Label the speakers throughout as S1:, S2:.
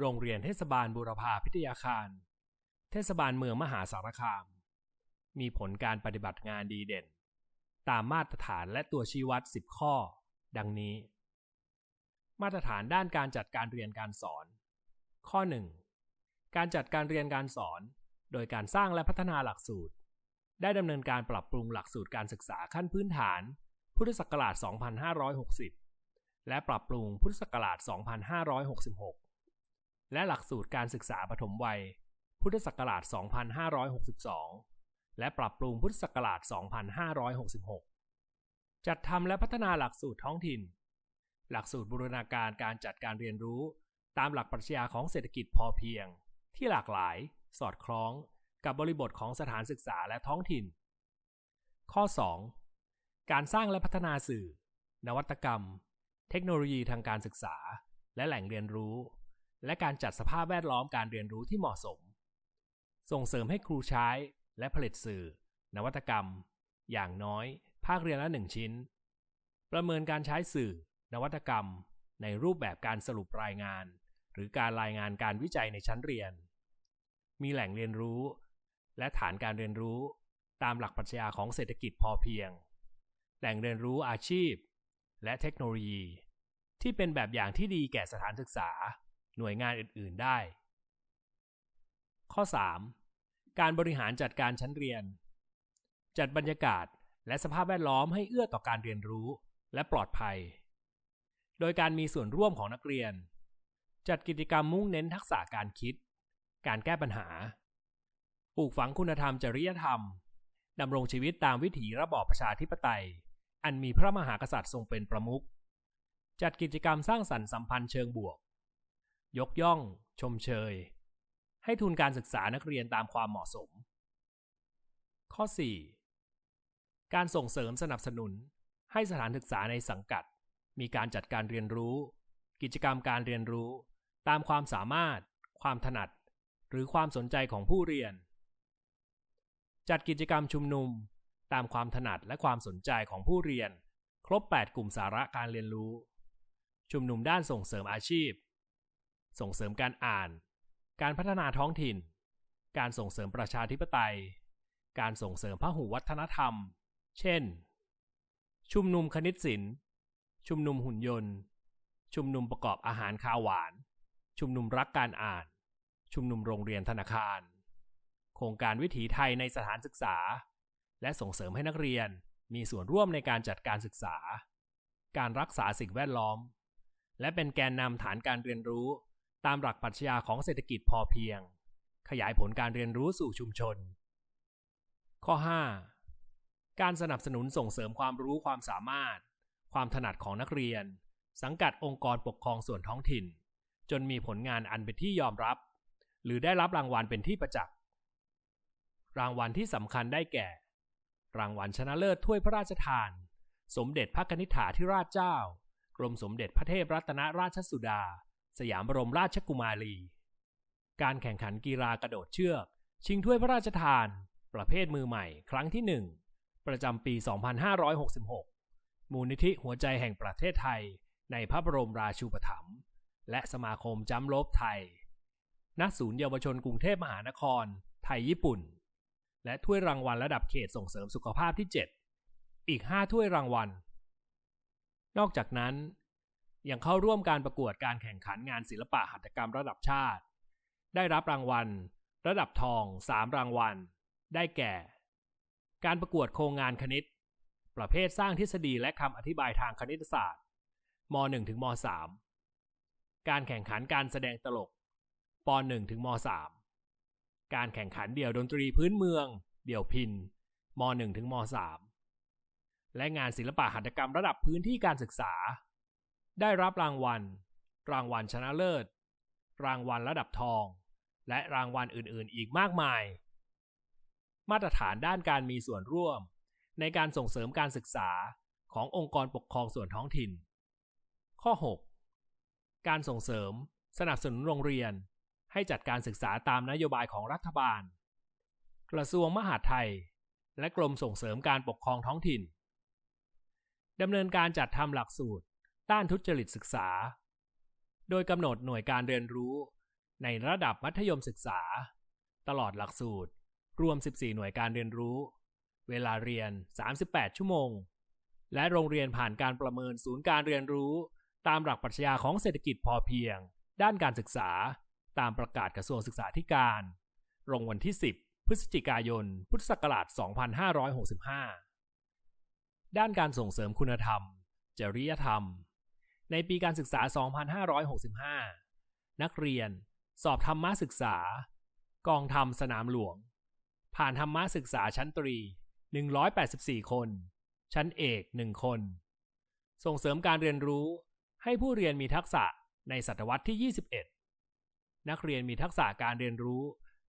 S1: โรงเรียนเทศบาลบูรพาพิทยาคาร เทศบาลเมืองมหาสารคาม มีผลการปฏิบัติงานดีเด่น ตามมาตรฐานและตัวชี้วัด 10 ข้อ ดังนี้ มาตรฐานด้านการจัดการเรียนการสอน ข้อ 1 การจัดการเรียนการสอน โดยการสร้างและพัฒนาหลักสูตร ได้ดำเนินการปรับปรุงหลักสูตรการศึกษาขั้นพื้นฐาน พุทธศักราช 2560 และปรับปรุงพุทธศักราช 2566 และหลักสูตรการศึกษาปฐมวัย พุทธศักราช 2562 และปรับปรุงพุทธศักราช 2566 จัดทำและพัฒนาหลักสูตรท้องถิ่น หลักสูตรบูรณาการการจัดการเรียนรู้ตามหลักปรัชญาของเศรษฐกิจพอเพียง ที่หลากหลาย สอดคล้องกับบริบทของสถานศึกษาและท้องถิ่น ข้อ 2 การสร้างและพัฒนาสื่อ นวัตกรรม เทคโนโลยีทางการศึกษา และแหล่งเรียนรู้ และการจัดสภาพแวดล้อมการเรียนรู้ที่เหมาะสม ส่งเสริมให้ครูใช้และผลิตสื่อ นวัตกรรม อย่างน้อย ภาคเรียนละหนึ่งชิ้น ประเมินการใช้สื่อ นวัตกรรม ในรูปแบบการสรุปรายงาน หรือการรายงานการวิจัยในชั้นเรียน มีแหล่งเรียนรู้ และฐานการเรียนรู้ ตามหลักปรัชญาของเศรษฐกิจพอเพียง แหล่งเรียนรู้อาชีพ และเทคโนโลยี ที่เป็นแบบอย่างที่ดีแก่สถานศึกษา หน่วยงานอื่น ๆ ได้ ข้อ 3. การบริหารจัดการชั้นเรียน จัดบรรยากาศและสภาพแวดล้อมให้เอื้อต่อการเรียนรู้และปลอดภัย โดยการมีส่วนร่วมของนักเรียน จัดกิจกรรมมุ่งเน้นทักษะการคิด การแก้ปัญหา ปลูกฝังคุณธรรมจริยธรรมดำรงชีวิตตามวิถีระบอบประชาธิปไตย อันมีพระมหากษัตริย์ทรงเป็นประมุข จัดกิจกรรมสร้างสรรค์สัมพันธ์เชิงบวก ยกย่อง ชมเชย ให้ทุนการศึกษานักเรียนตามความเหมาะสม ข้อ 4. การส่งเสริมสนับสนุน ให้สถานศึกษาในสังกัด มีการจัดการเรียนรู้ กิจกรรมการเรียนรู้ ตามความสามารถ ความถนัด หรือความสนใจของผู้เรียน จัดกิจกรรมชุมนุม ตามความถนัดและความสนใจของผู้เรียน ครบ 8 กลุ่มสาระการเรียนรู้ ชุมนุมด้านส่งเสริมอาชีพ ส่งเสริมการอ่าน การพัฒนาท้องถิ่น การส่งเสริมประชาธิปไตย การส่งเสริมพหุวัฒนธรรม เช่น ชุมนุมคณิตศิลป์ ชุมนุมหุ่นยนต์ ชุมนุมประกอบอาหารคาวหวาน ชุมนุมรักการอ่าน ชุมนุมโรงเรียนธนาคาร โครงการวิถีไทยในสถานศึกษา และส่งเสริมให้นักเรียนมีส่วนร่วมในการจัดการศึกษา การรักษาสิ่งแวดล้อม และเป็นแกนนำฐานการเรียนรู้ ตามหลักปรัชญาของเศรษฐกิจพอเพียง ขยายผลการเรียนรู้สู่ชุมชน ข้อ 5. การสนับสนุนส่งเสริมความรู้ความสามารถ ความถนัดของนักเรียน สังกัดองค์กรปกครองส่วนท้องถิ่น จนมีผลงานอันเป็นที่ยอมรับ หรือได้รับรางวัลเป็นที่ประจักษ์รางวัลที่สำคัญได้แก่ รางวัลชนะเลิศถ้วยพระราชทาน สมเด็จพระนิษฐาธิราชเจ้า กรมสมเด็จพระเทพรัตนราชสุดา สยามบรมราชกุมารี การแข่งขันกีฬากระโดดเชือก ชิงถ้วยพระราชทาน ประเภทมือใหม่ ครั้งที่1ประจำปี 2566 มูลนิธิหัวใจแห่งประเทศไทย ในพระบรมราชูปถัมภ์และสมาคมจำลบไทย ณ ศูนย์เยาวชนกรุงเทพมหานคร ไทยญี่ปุ่น และถ้วยรางวัลระดับเขตส่งเสริมสุขภาพที่ 7 อีก 5 ถ้วยรางวัล นอกจากนั้น ยังเข้าร่วมการประกวดการแข่งขันงานศิลปะหัตถกรรมระดับชาติ ได้รับรางวัล ระดับทอง3รางวัล ได้แก่ การประกวดโครงงานคณิต ประเภทสร้างทฤษฎีและคำอธิบายทางคณิตศาสตร์ม 1 ถึงม 3 การแข่งขันการแสดงตลกป 1 ถึงม 3 การแข่งขันเดี่ยวดนตรีพื้นเมือง เดี่ยวพินม 1 ถึงม 3 และงานศิลปะหัตถกรรมระดับพื้นที่การศึกษา ได้รับรางวัล รางวัลชนะเลิศ รางวัลระดับทอง และรางวัลอื่นๆ อีกมากมาย มาตรฐานด้านการมีส่วนร่วม ในการส่งเสริมการศึกษาขององค์กรปกครองส่วนท้องถิ่น ข้อ 6 การส่งเสริม สนับสนุนโรงเรียน ให้จัดการศึกษาตามนโยบายของรัฐบาล กระทรวงมหาดไทย และกรมส่งเสริมการปกครองท้องถิ่นดำเนินการจัดทำหลักสูตร ต้านทุจริตศึกษา โดยกำหนดหน่วยการเรียนรู้ ในระดับมัธยมศึกษา ตลอดหลักสูตร รวม 14 หน่วยการเรียนรู้ เวลาเรียน 38 ชั่วโมง และโรงเรียนผ่านการประเมินศูนย์การเรียนรู้ ตามหลักปรัชญาของเศรษฐกิจพอเพียง ด้านการศึกษา ตามประกาศกระทรวงศึกษาธิการลงวันที่ 10 พฤศจิกายน พุทธศักราช 2565 ด้านการส่งเสริมคุณธรรม จริยธรรม ในปีการศึกษา 2565 นักเรียน สอบธรรมศึกษา กองธรรมสนามหลวง ผ่านธรรมศึกษาชั้นตรี 184 คน ชั้นเอก 1 คน ส่งเสริมการเรียนรู้ให้ผู้เรียนมีทักษะในศตวรรษที่ 21 นักเรียนมีทักษะการเรียนรู้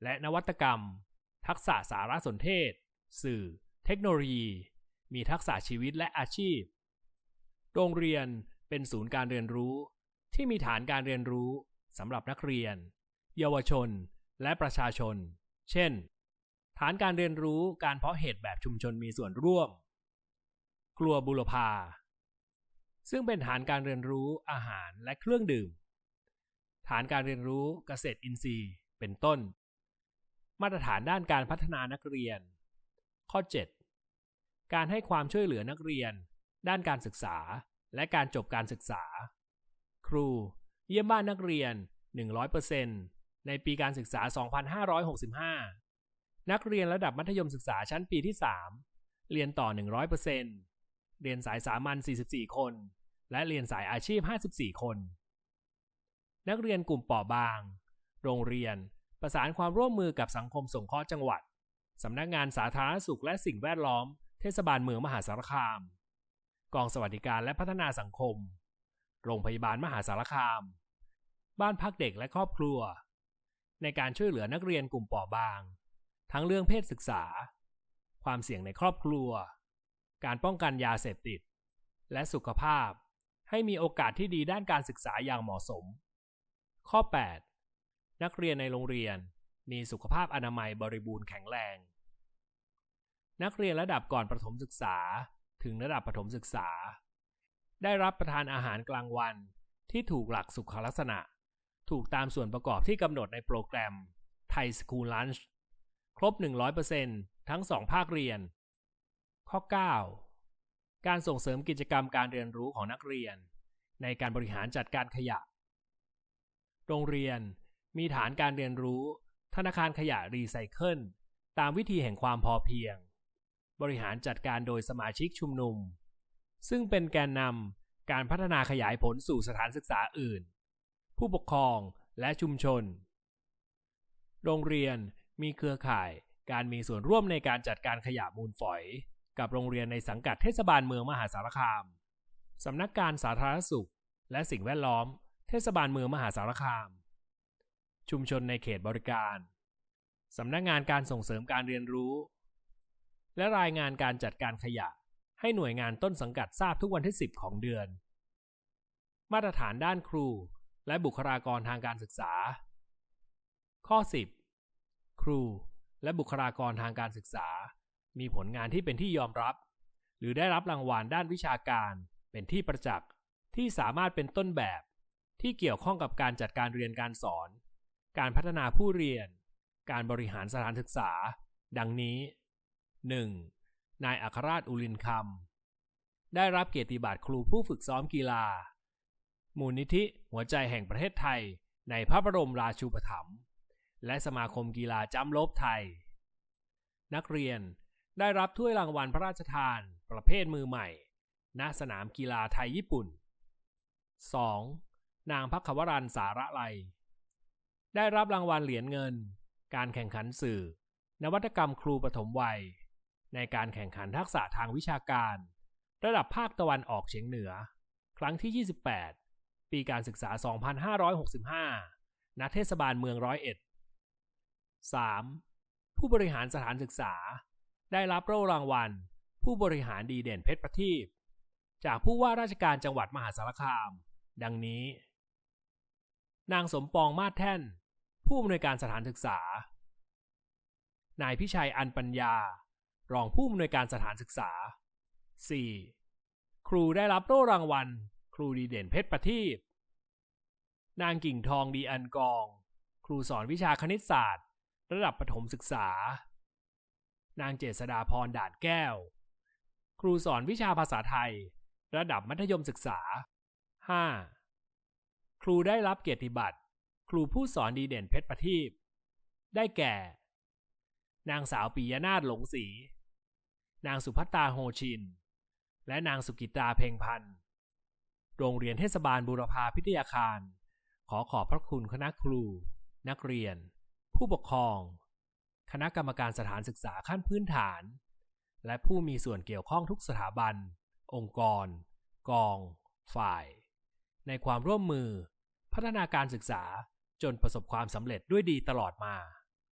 S1: และนวัตกรรม ทักษะสารสนเทศ สื่อ เทคโนโลยี มีทักษะชีวิตและอาชีพ โรงเรียน เป็นศูนย์การเรียนรู้ที่มีฐานการเรียนรู้สำหรับนักเรียน เยาวชน และประชาชน เช่น ฐานการเรียนรู้การเพาะเห็ดแบบชุมชนมีส่วนร่วม ครัวบุรพา ซึ่งเป็นฐานการเรียนรู้อาหารและเครื่องดื่ม ฐานการเรียนรู้เกษตรอินทรีย์ เป็นต้น มาตรฐานด้านการพัฒนานักเรียน ข้อ 7 การให้ความช่วยเหลือนักเรียน ด้านการศึกษา และการจบการศึกษา ครู เยี่ยมบ้านนักเรียน 100%ในปีการศึกษา 2565 นักเรียนระดับมัธยมศึกษาชั้นปีที่ 3 เรียนต่อ 100%เรียนสายสามัญ 44 คน และเรียนสายอาชีพ 54 คน นักเรียนกลุ่มเปราะบาง โรงเรียน ประสานความร่วมมือกับสังคมสงเคราะห์จังหวัดสำนักงานสาธารณสุขและสิ่งแวดล้อม เทศบาลเมืองมหาสารคาม กองสวัสดิการและพัฒนาสังคม โรงพยาบาลมหาสารคาม บ้านพักเด็กและครอบครัว ในการช่วยเหลือนักเรียนกลุ่มเปราะบาง ทั้งเรื่องเพศศึกษา ความเสี่ยงในครอบครัว การป้องกันยาเสพติด และสุขภาพ ให้มีโอกาสที่ดีด้านการศึกษาอย่างเหมาะสม ข้อ 8 นักเรียนในโรงเรียนมีสุขภาพอนามัยบริบูรณ์แข็งแรง นักเรียนระดับก่อนประถมศึกษา ถึงระดับประถมศึกษา ได้รับประทานอาหารกลางวันที่ถูกหลักสุขลักษณะ ถูกตามส่วนประกอบที่กำหนดในโปรแกรมไทยสคูลลันช์ครบ 100%ทั้ง 2 ภาคเรียน ข้อ 9 การส่งเสริมกิจกรรมการเรียนรู้ของนักเรียน ในการบริหารจัดการขยะ โรงเรียนมีฐานการเรียนรู้ ธนาคารขยะรีไซเคิลตามวิธีแห่งความพอเพียง บริหารจัดการโดยสมาชิกชุมนุม ซึ่งเป็นแกนนำการพัฒนาขยายผลสู่สถานศึกษาอื่น ผู้ปกครองและชุมชน โรงเรียนมีเครือข่ายการมีส่วนร่วมในการจัดการขยะมูลฝอย กับโรงเรียนในสังกัดเทศบาลเมืองมหาสารคามสำนักการสาธารณสุข และสิ่งแวดล้อม เทศบาลเมืองมหาสารคาม ชุมชนในเขตบริการสำนักงานการส่งเสริมการเรียนรู้ และรายงานการจัดการขยะ ให้หน่วยงานต้นสังกัดทราบทุกวันที่ 10 ของเดือน มาตรฐานด้านครู และบุคลากรทางการศึกษา ข้อ 10 ครู และบุคลากรทางการศึกษา มีผลงานที่เป็นที่ยอมรับ หรือได้รับรางวัลด้านวิชาการ เป็นที่ประจักษ์ที่สามารถเป็นต้นแบบ ที่เกี่ยวข้องกับการจัดการเรียนการสอน การพัฒนาผู้เรียน การบริหารสถานศึกษา ดังนี้ 1. นายอัครราชอุลินคำได้รับเกียรติบัตรครูผู้ฝึกซ้อมกีฬา มูลนิธิหัวใจแห่งประเทศไทย ในพระบรมราชูปถัมภ์และสมาคมกีฬาจ้ำลบไทย นักเรียนได้รับถ้วยรางวัลพระราชทาน ประเภทมือใหม่ ณ สนามกีฬาไทยญี่ปุ่น 2. นางพักขวรันสาระไลได้รับรางวัลเหรียญเงิน การแข่งขันสื่อ นวัตกรรมครูปฐมวัย ในการแข่งขันทักษะทางวิชาการ ระดับภาคตะวันออกเฉียงเหนือ ครั้งที่ 28 ปีการศึกษา 2565 ณ เทศบาลเมืองร้อยเอ็ด 3. ผู้บริหารสถานศึกษา ได้รับโล่รางวัล ผู้บริหารดีเด่นเพชรประทีปจากผู้ว่าราชการจังหวัดมหาสารคาม ดังนี้ นางสมปองมาศแท่น ผู้อำนวยการสถานศึกษา นายพิชัยอันปัญญา รองผู้อำนวยการสถานศึกษา 4. ครูได้รับโล่รางวัล ครูดีเด่นเพชรประทีปนางกิ่งทองดีอันกอง ครูสอนวิชาคณิตศาสตร์ ระดับประถมศึกษา นางเจษดาพรด่านแก้ว ครูสอนวิชาภาษาไทย ระดับมัธยมศึกษา 5. ครูได้รับเกียรติบัตร ครูผู้สอนดีเด่นเพชรประทีปได้แก่ นางสาวปิยนาถหลงศรี นางสุภัตตาโฮชิน และนางสุกิตาเพ่งพันธ์โรงเรียนเทศบาลบูรพาพิทยาคาร ขอขอบพระคุณคณะครู นักเรียน ผู้ปกครอง คณะกรรมการสถานศึกษาขั้นพื้นฐาน และผู้มีส่วนเกี่ยวข้องทุกสถาบัน องค์กร กอง ฝ่าย ในความร่วมมือ พัฒนาการศึกษาจนประสบความสำเร็จด้วยดีตลอดมา